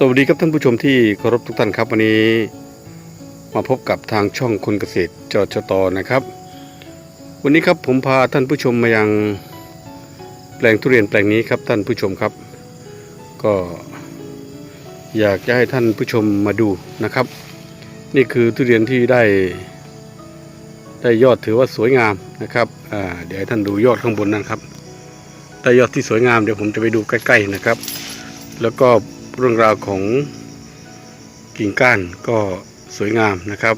สวัสดีครับท่านผู้ชมที่เคารพทุกท่านครับวันนี้ มาพบกับทางช่องคนเกษตรจจตนะครับ วันนี้ครับผมพาท่านผู้ชมมายังแปลงทุเรียนแปลงนี้ครับท่านผู้ชมครับ ก็อยากจะให้ท่านผู้ชมมาดูนะครับ นี่คือทุเรียนที่ได้ ได้ยอดถือว่าสวยงามนะครับอ่าเดี๋ยวให้ท่านดูยอดข้างบนนะครับได้ยอดที่สวยงามเดี๋ยวผมจะไปดูใกล้ ๆนะครับ แล้วก็ เรื่องราวของกิ่งก้านก็สวยงามนะครับ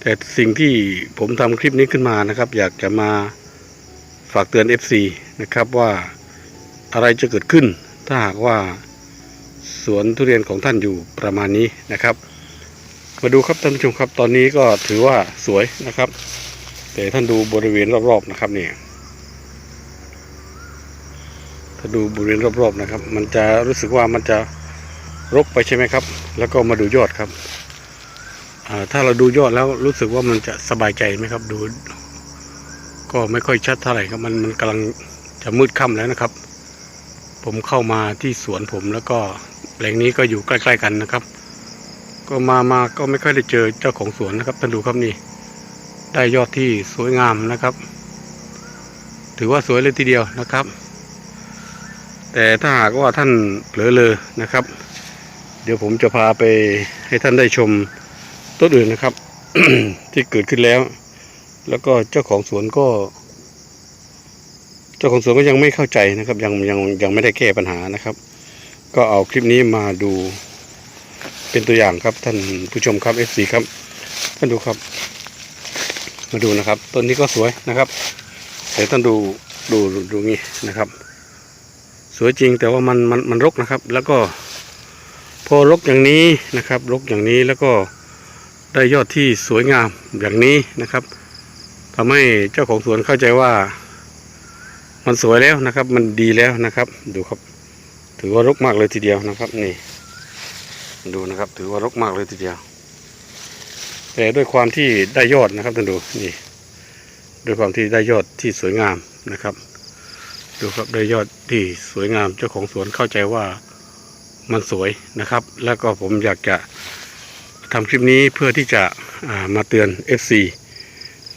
แต่สิ่งที่ผมทำคลิปนี้ขึ้นมานะครับ อยากจะมาฝากเตือน FC นะครับว่าอะไรจะเกิดขึ้น ถ้าหากว่าสวนทุเรียนของท่านอยู่ประมาณนี้นะครับ มาดูครับท่านผู้ชมครับตอนนี้ก็ถือว่าสวยนะครับ แต่ท่านดูบริเวณรอบๆนะครับเนี่ย ถ้าดูบริเวณรอบๆนะครับ มันจะรู้สึกว่ามันจะรกไปใช่ไหมครับ แล้วก็มาดูยอดครับถ้าเราดูยอดแล้วรู้สึกว่ามันจะสบายใจไหมครับ ดู ก็ไม่ค่อยชัดเท่าไหร่ครับ มันมันกำลังจะมืดค่ำแล้วนะครับ ผมเข้ามาที่สวนผมแล้วก็แหล่งนี้ก็อยู่ใกล้ๆกันนะครับ ก็มามาก็ไม่ค่อยได้เจอเจ้าของสวนนะครับท่านดูครับนี่ ได้ยอดที่สวยงามนะครับ ถือว่าสวยเลยทีเดียวนะครับ แต่ถ้าหากว่าท่านเผลอเลอนะครับ เดี๋ยวผมจะพาไปให้ท่านได้ชมต้นอื่นนะครับ ที่เกิดขึ้นแล้ว แล้วก็เจ้าของสวนก็ เจ้าของสวนก็ยังไม่เข้าใจนะครับ ยังยังยังไม่ได้แก้ปัญหานะครับ ก็เอาคลิปนี้มาดูเป็นตัวอย่างครับท่านผู้ชมครับ FC ครับท่านดูครับ มาดูนะครับต้นนี้ก็สวยนะครับแต่ท่านดูดูดูงี้นะครับ สวยจริงแต่ว่ามันมันมันรกนะครับ แล้วก็พอรกอย่างนี้นะครับรกอย่างนี้แล้วก็ได้ยอดที่สวยงามอย่างนี้นะครับทำให้เจ้าของสวนเข้าใจว่า มันสวยแล้วนะครับ มันดีแล้วนะครับ ดูครับ ถือว่ารกมากเลยทีเดียวนะครับนี่ ดูนะครับ ถือว่ารกมากเลยทีเดียว แต่ด้วยความที่ได้ยอดนะครับท่านดูนี่ ด้วยความที่ได้ยอดที่สวยงามนะครับ ดูครับได้ยอดที่สวยงามเจ้าของสวนเข้าใจว่ามันสวยนะครับ แล้วก็ผมอยากจะทำคลิปนี้เพื่อที่จะามาเตือน FC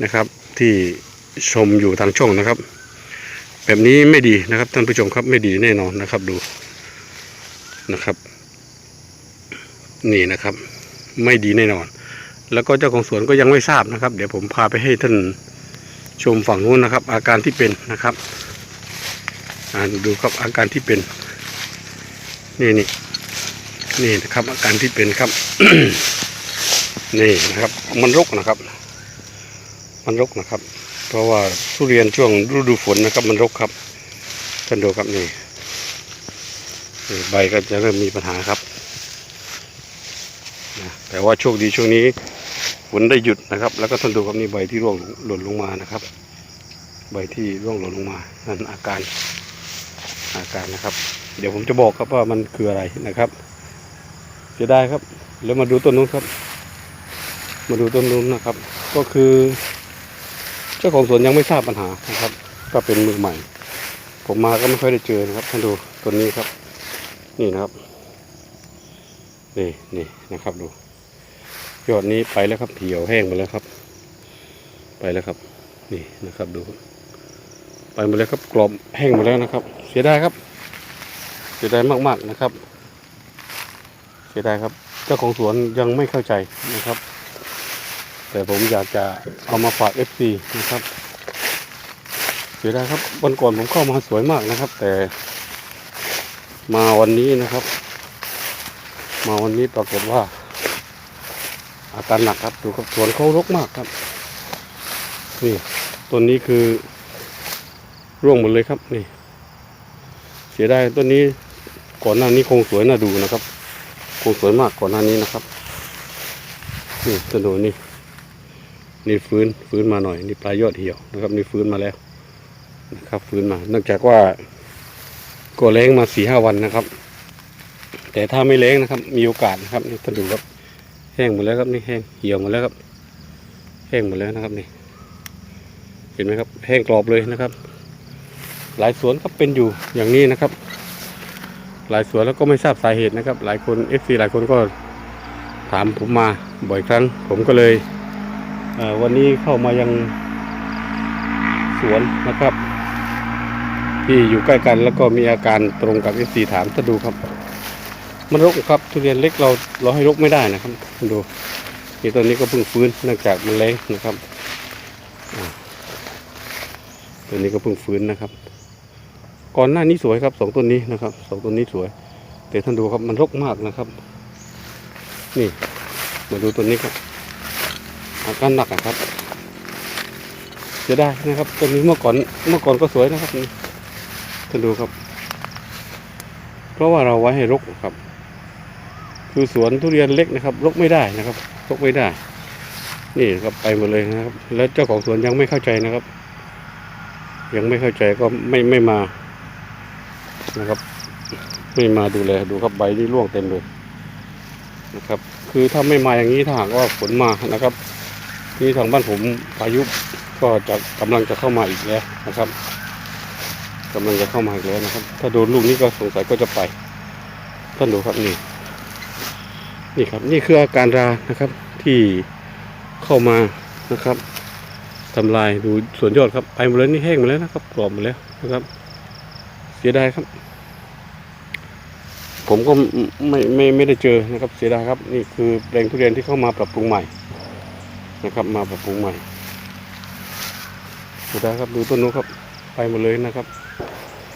นะครับ ที่ชมอยู่ทางช่องนะครับ แบบนี้ไม่ดีนะครับท่านผู้ชมครับไม่ดีแน่นอนนะครับดูนะครับ นี่นะครับ ไม่ดีแน่นอน แล้วก็เจ้าของสวนก็ยังไม่ทราบนะครับ เดี๋ยวผมพาไปให้ท่านชมฝั่งนู้นนะครับ อาการที่เป็นนะครับ อ่าดูครับอาการที่เป็น นี่นี่นี่นะครับ อาการที่เป็นครับ นี่นะครับ มันรกนะครับ มันรกนะครับ เพราะว่าทุเรียนช่วงฤดูฝนนะครับ มันรกครับท่านดูครับนี่ใบก็จะเริ่มมีปัญหาครับนะแต่ว่าโชคดีช่วงนี้ฝนได้หยุดนะครับ แล้วก็ท่านดูครับนี่ใบที่ร่วงหล่นลงมานะครับ ใบที่ร่วงหล่นลงมานั่นอาการ อาการนะครับ เดี๋ยวผมจะบอกครับว่ามันคืออะไรนะครับเสียดายครับ แล้วมาดูต้นนู้นครับ มาดูต้นนู้นนะครับ ก็คือเจ้าของสวนยังไม่ทราบปัญหานะครับ ก็เป็นมือใหม่ ผมมาก็ไม่ค่อยได้เจอนะครับท่านดูต้นนี้ครับ นี่นะครับนี่นี่นะครับดูยอดนี้ไปแล้วครับเหี่ยวแห้งไปแล้วครับ ไปแล้วครับ นี่นะครับดู ไปหมดแล้วครับกรอบแห้งหมดแล้วนะครับ เสียดายครับ เสียดายมากๆนะครับ เสียดายครับ เจ้าของสวนยังไม่เข้าใจนะครับ แต่ผมอยากจะเอามาฝาก FC นะครับ เสียดายครับ วันก่อนผมเข้ามาสวยมากนะครับ แต่มาวันนี้นะครับ มาวันนี้ปรากฏว่า อาการหนักครับดูครับสวนเขารกมากครับ นี่ต้นนี้คือร่วงหมดเลยครับนี่ เสียดายต้นนี้ก่อนหน้านี้คงสวยน่าดูนะครับ คงสวยมากก่อนหน้านี้นะครับนี่ต้นโนนี่นี่ฟื้นฟื้นมาหน่อยนี่ปลายยอดเหี่ยวนะครับนี่ฟื้นมาแล้วนะครับ ฟื้นมาเนื่องจากว่าก็แรงมาสี่ห้าวันนะครับ แต่ถ้าไม่แรงนะครับ มีโอกาสนะครับนี่ท่านดูครับแห้งหมดแล้วครับนี่แห้งเหี่ยวหมดแล้วครับ แห้งหมดแล้วนะครับนี่เห็นไหมครับ แห้งกรอบเลยนะครับ หลายสวนก็เป็นอยู่อย่างนี้นะครับ หลายสวนแล้วก็ไม่ทราบสาเหตุนะครับ หลายคน FC หลายคนก็ถามผมมาบ่อยครั้ง ผมก็เลยเวันนี้เข้ามายังสวนนะครับ ที่อยู่ใกล้กันแล้วก็มีอาการตรงกับ FC ถามถ้าดูครับ มันรกครับทุเรียนเล็กเราเราให้รกไม่ได้นะครับดูนี่ตอนนี้ก็เพิ่งฟื้นเนื่องจากมันแรงนะครับตัวนี้ก็เพิ่งฟื้นนะครับ ก่อนหน้านี้สวยครับสองต้นนี้นะครับสองต้นนี้สวย แต่ท่านดูครับมันรกมากนะครับ นี่มาดูต้นนี้ครับ อาการหนักอะครับจะได้นะครับต้นนี้เมื่อก่อนเมื่อก่อนก็สวยนะครับท่านดูครับ เพราะว่าเราไว้ให้รกครับ คือสวนทุเรียนเล็กนะครับ รกไม่ได้นะครับ รกไม่ได้ นี่ครับไปหมดเลยนะครับ แล้วเจ้าของสวนยังไม่เข้าใจนะครับ ยังไม่เข้าใจก็ไม่ไม่มา นะครับ ไม่มาดูแลดูครับใบนี่ร่วงเต็มเลยนะครับ คือถ้าไม่มาอย่างนี้ถ้าหากว่าฝนมานะครับนี่ทางบ้านผมพายุก็จะกำลังจะเข้ามาอีกแล้วนะครับกำลังจะเข้ามาอีกแล้วนะครับ ถ้าโดนลูกนี้ก็สงสัยก็จะไปท่านดูครับนี่ นี่ครับ นี่คืออาการรานะครับ ที่เข้ามานะครับทำลายดูสวนยอดครับไปหมดแล้วนี่แห้งหมดแล้วนะครับกรอบหมดแล้วนะครับ เสียดายครับ ผมก็ไม่ไม่ไม่ได้เจอนะครับเสียดายครับ นี่คือแปลงทุเรียนที่เข้ามาปรับปรุงใหม่นะครับ มาปรับปรุงใหม่เสียดายครับดูต้นนู้นครับ ไปหมดเลยนะครับ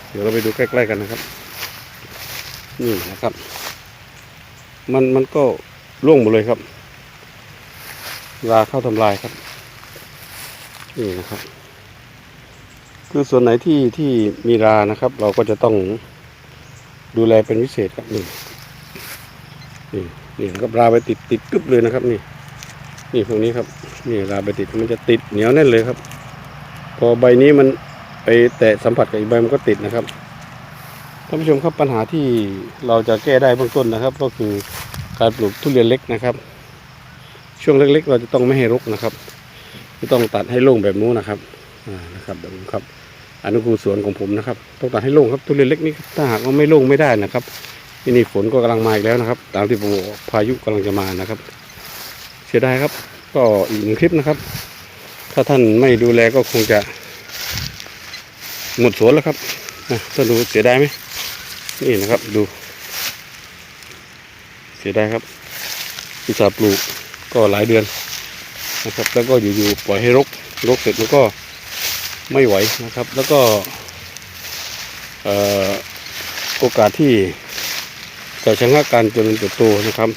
เดี๋ยวเราไปดูใกล้ๆกันนะครับ นี่นะครับ มันมันก็ร่วงหมดเลยครับราเข้าทำลายครับ นี่นะครับ คือส่วนไหนที่ที่มีรานะครับ เราก็จะต้องดูแลเป็นพิเศษครับนี่นี่นี่นะครับราไปติดติดกึบเลยนะครับ นี่ นี่พวกนี้ครับนี่ราไปติดมันจะติดเหนียวแน่นเลยครับ พอใบนี้มันไปแตะสัมผัสกับอีกใบมันก็ติดนะครับท่านผู้ชมครับปัญหาที่เราจะแก้ได้เบื้องต้นนะครับ ก็คือการปลูกทุเรียนเล็กนะครับ ช่วงเล็กๆ เราจะต้องไม่ให้รกนะครับจะต้องตัดให้โล่งแบบนู้นนะครับอ่านะครับแบบนี้ครับ อันนี้คือสวนของผมนะครับต้องตัดให้โล่งครับทุเรียนเล็กนี่ถ้าหากว่าไม่โล่งไม่ได้นะครับที่นี่ฝนก็กำลังมาอีกแล้วนะครับ ตามที่ผมบอกพายุกำลังจะมานะครับ เสียดายครับ ก็อีกหนึ่งคลิปนะครับ ถ้าท่านไม่ดูแลก็คงจะหมดสวนแล้วครับนะท่านดูเสียดายไหมนี่นะครับดู เสียดายครับอุตสาห์ปลูกก็หลายเดือนนะครับ แล้วก็อยู่ๆปล่อยให้รกรกเสร็จมันก็ ไม่ไหวนะครับ แล้วก็โอกาสที่จะชะงักการเจริญเติบโตนะครับ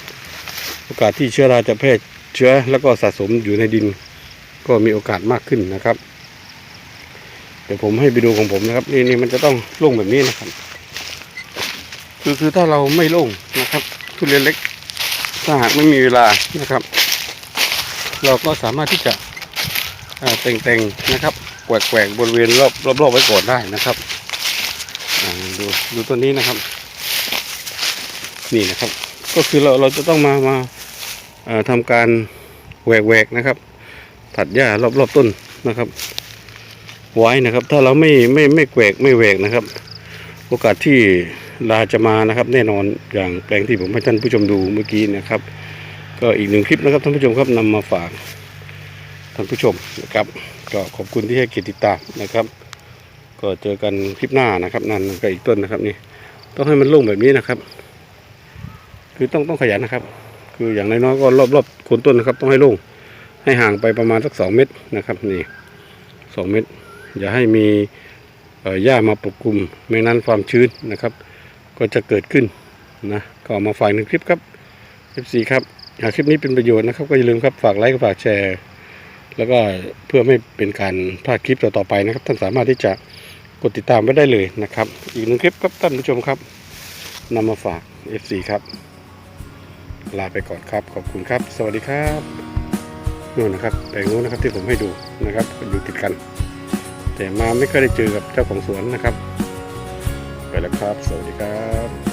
โอกาสที่เชื้อราจะแพร่เชื้อแล้วก็สะสมอยู่ในดิน ก็มีโอกาสมากขึ้นนะครับ เดี๋ยวผมให้ไปดูของผมนะครับ นี่นี่มันจะต้องโล่งแบบนี้นะครับ คือคือถ้าเราไม่โล่งนะครับ ทุเรียนเล็กถ้าหากไม่มีเวลานะครับ เราก็สามารถที่จะแต่งๆนะครับ แกวกๆบริเวณรอบรอบรอบไว้ก่อนได้นะครับดูดูต้นนี้นะครับ นี่นะครับ ก็คือเราเราจะต้องมามาเอ่อทำการแหวกๆนะครับ ตัดหญ้ารอบรอบต้นนะครับ ไว้นะครับ ถ้าเราไม่ไม่ไม่แกวกไม่แหวกนะครับ โอกาสที่ลาจะมานะครับ แน่นอนอย่างแปลงที่ผมให้ท่านผู้ชมดูเมื่อกี้นะครับ ก็อีกหนึ่งคลิปนะครับท่านผู้ชมครับนำมาฝากท่านผู้ชมนะครับ ก็ขอบคุณที่ให้เกียรติติดตามนะครับ ก็เจอกันคลิปหน้านะครับ นั่นก็อีกต้นนะครับนี่ต้องให้มันโล่งแบบนี้นะครับ คือต้องต้องขยันนะครับ คืออย่างน้อยๆก็รอบๆโคนต้นนะครับ ต้องให้โล่งให้ห่างไปประมาณสักสองเมตรนะครับ นี่สองเมตร อย่าให้มีเอ่อหญ้ามาปกคลุมไม่นั้นความชื้นนะครับ ก็จะเกิดขึ้นนะก็มาฝากหนึ่งคลิปครับ F4 ครับหากคลิปนี้เป็นประโยชน์นะครับ ก็อย่าลืมครับฝากไลค์ฝากแชร์ แล้วก็เพื่อไม่เป็นการพลาดคลิปต่อๆไปนะครับ ท่านสามารถที่จะกดติดตามไว้ได้เลยนะครับ อีกหนึ่งคลิปครับท่านผู้ชมครับนำมาฝาก F4 ครับ ลาไปก่อนครับ ขอบคุณครับ สวัสดีครับนู่นนะครับแปลงนู้นนะครับที่ผมให้ดูนะครับอยู่ติดกัน แต่มาไม่เคยได้เจอกับเจ้าของสวนนะครับ ไปแล้วครับ สวัสดีครับ